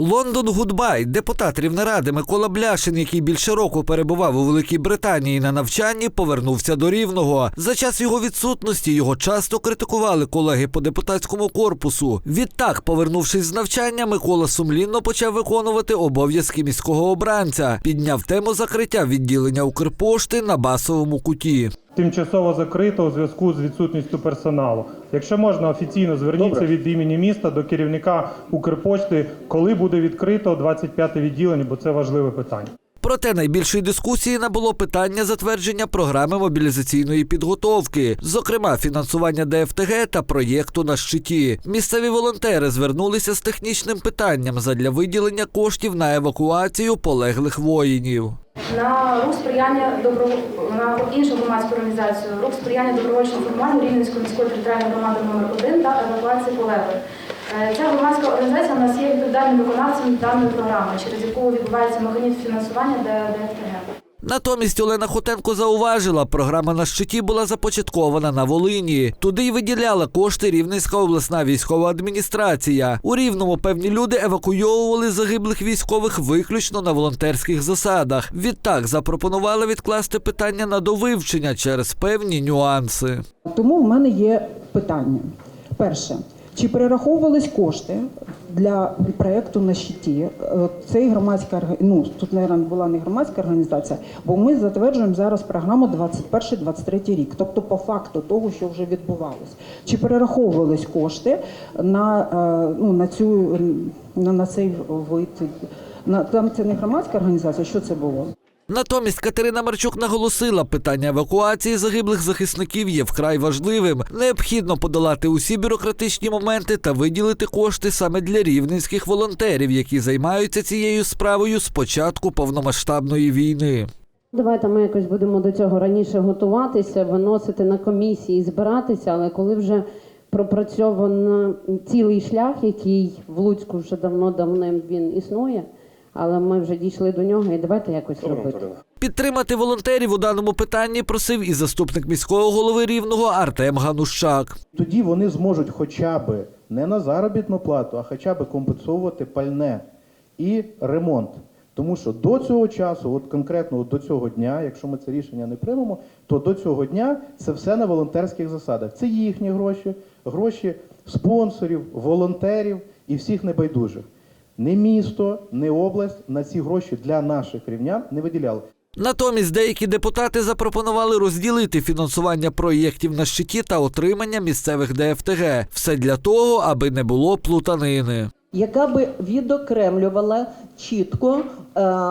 Лондон Гудбай, депутат Рівнеради Микола Бляшин, який більше року перебував у Великій Британії на навчанні, повернувся до Рівного. За час його відсутності його часто критикували колеги по депутатському корпусу. Відтак, повернувшись з навчання, Микола сумлінно почав виконувати обов'язки міського обранця. Підняв тему закриття відділення Укрпошти на басовому куті. Тимчасово закрито у зв'язку з відсутністю персоналу. Якщо можна, офіційно зверніться від імені міста до керівника Укрпочти, коли буде відкрито 25 відділення, бо це важливе питання. Проте найбільшої дискусії набуло питання затвердження програми мобілізаційної підготовки, зокрема фінансування ДФТГ та проєкту на щиті. Місцеві волонтери звернулися з технічним питанням задля виділення коштів на евакуацію полеглих воїнів. На рух сприяння добро... на іншу громадську організацію рух сприяння добровольчому формуванню Рівненської міської територіальної громади номер 1 та евакуації полеглих. Е, Ця громадська організація у нас є відповідальним виконавцем даної програми, через яку відбувається механізм фінансування ДФТГ. Натомість Олена Хотенко зауважила, програма на щиті була започаткована на Волині. Туди й виділяла кошти Рівненська обласна військова адміністрація. У Рівному певні люди евакуйовували загиблих військових виключно на волонтерських засадах. Відтак запропонували відкласти питання на довивчення через певні нюанси. Тому в мене є питання. Перше, чи перераховувались кошти для проєкту на щиті? Е, Цей громадська ну тут, мабуть, була не громадська організація, бо ми затверджуємо зараз програму 21-23 рік, тобто по факту того, що вже відбувалось. Чи перераховувались кошти на, е, ну, на цю на, на цей вид? На там це не громадська організація? Що це було? Натомість Катерина Марчук наголосила, питання евакуації загиблих захисників є вкрай важливим. Необхідно подолати усі бюрократичні моменти та виділити кошти саме для рівненських волонтерів, які займаються цією справою з початку повномасштабної війни. Давайте ми якось будемо до цього раніше готуватися, виносити на комісії, збиратися, але коли вже пропрацьовано цілий шлях, який в Луцьку вже давно давним він існує, але ми вже дійшли до нього, і давайте якось робити. Підтримати волонтерів у даному питанні просив і заступник міського голови рівного Артем Ганущак. Тоді вони зможуть хоча б не на заробітну плату, а хоча б компенсовувати пальне і ремонт. Тому що до цього часу, от конкретно от до цього дня, якщо ми це рішення не приймемо, то до цього дня це все на волонтерських засадах. Це їхні гроші, гроші спонсорів, волонтерів і всіх небайдужих. Не місто, не область на ці гроші для наших рівнян не виділяли. Натомість деякі депутати запропонували розділити фінансування проєктів на щиті та отримання місцевих ДФТГ. Все для того, аби не було плутанини. Яка би відокремлювала чітко, е,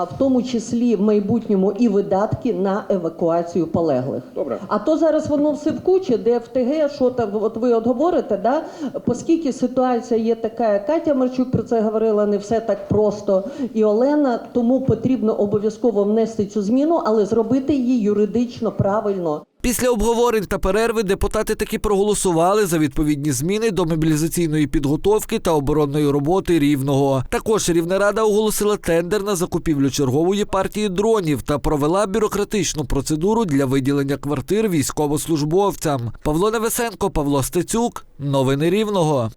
в тому числі в майбутньому і видатки на евакуацію полеглих. Добре. А то зараз воно все в кучі, де ФТГ, що там, от ви от говорите, да? оскільки ситуація є така, Катя Марчук про це говорила, не все так просто, і Олена, тому потрібно обов'язково внести цю зміну, але зробити її юридично правильно. Після обговорень та перерви депутати таки проголосували за відповідні зміни до мобілізаційної підготовки та оборонної роботи рівного. Також Рівнерада оголосила тендер на закупівлю чергової партії дронів та провела бюрократичну процедуру для виділення квартир військовослужбовцям. Павло Невесенко, Павло Стецюк. Новини Рівного.